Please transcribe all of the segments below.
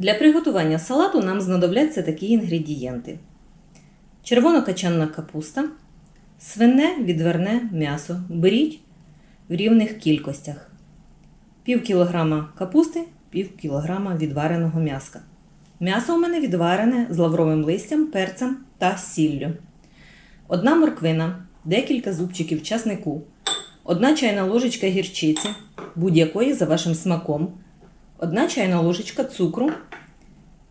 Для приготування салату нам знадобляться такі інгредієнти: червонокачанна капуста, свине відверне м'ясо. Беріть в рівних кількостях. Пів кілограма капусти, пів кілограма відвареного м'яска. М'ясо у мене відварене з лавровим листям, перцем та сіллю. Одна морквина, декілька зубчиків часнику, одна чайна ложечка гірчиці, будь-якої за вашим смаком, одна чайна ложечка цукру,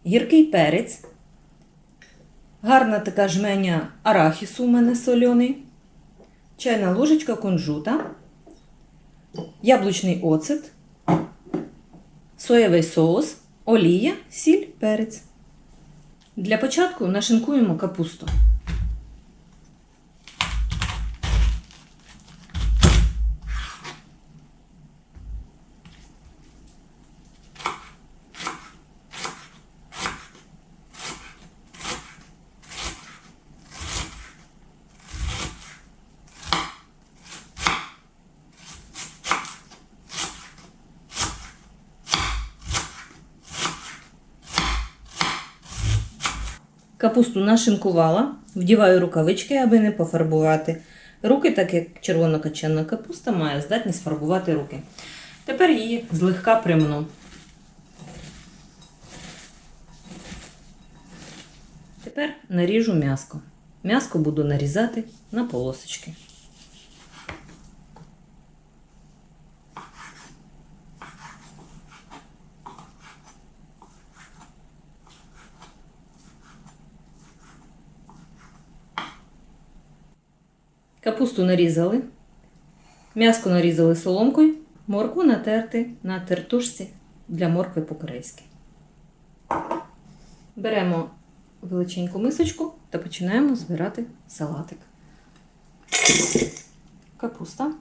гіркий перець, гарна така жменя арахісу у мене сольоний, чайна ложечка кунжута, яблучний оцет, соєвий соус, олія, сіль, перець. Для початку нашинкуємо капусту. Капусту нашинкувала, вдіваю рукавички, аби не пофарбувати руки, так як червонокачанна капуста має здатність фарбувати руки. Тепер її злегка примну. Тепер наріжу м'яско. М'яско буду нарізати на полосочки. Капусту нарізали, м'яско нарізали соломкою, моркву натерти на тертушці для моркви по-корейськи. Беремо величеньку мисочку та починаємо збирати салатик. Капуста.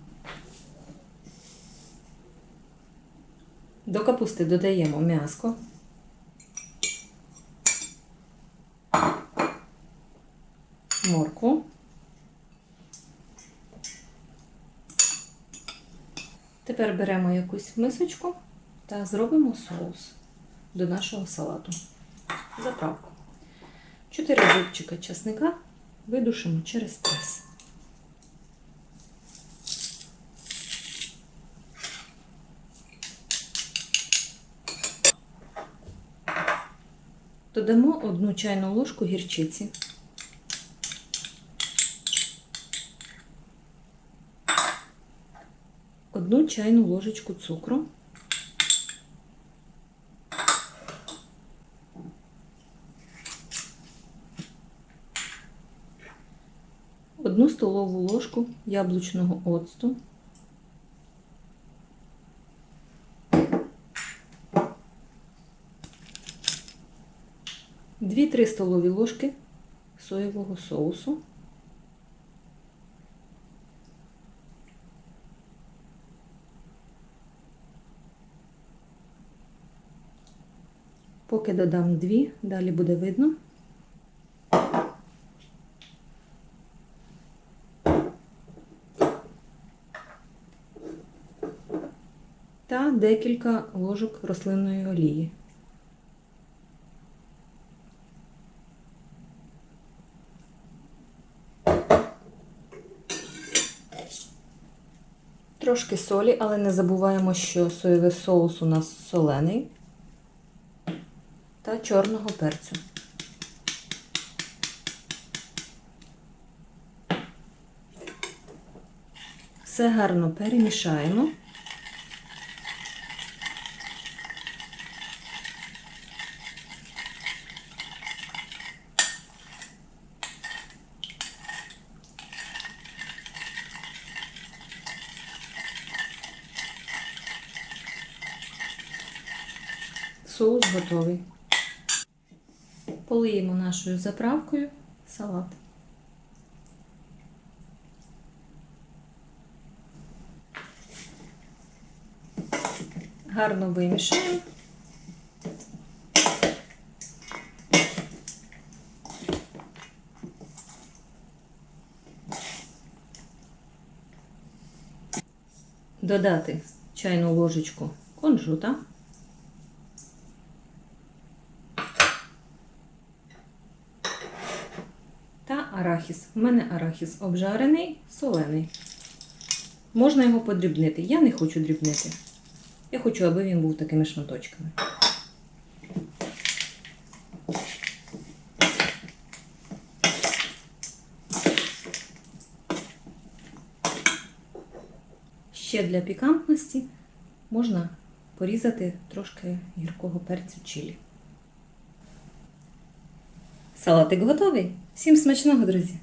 До капусти додаємо м'яско. Моркву. Тепер беремо якусь мисочку та зробимо соус до нашого салату. Заправку. 4 зубчика часника видушимо через прес. Додамо одну чайну ложку гірчиці. Одну чайну ложечку цукру. Одну столову ложку яблучного оцту. Дві-три столові ложки соєвого соусу. Поки додам дві, далі буде видно. Та декілька ложок рослинної олії. Трошки солі, але не забуваємо, що соєвий соус у нас солений та чорного перцю. Все гарно перемішаємо. Соус готовий. Полиємо нашою заправкою салат. Гарно вимішаємо. Додати чайну ложечку кунжута. Арахіс. У мене арахіс обжарений, солений. Можна його подрібнити. Я не хочу дрібнити. Я хочу, аби він був такими шматочками. Ще для пікантності можна порізати трошки гіркого перцю чилі. Салатик готовий. Всім смачного, друзі!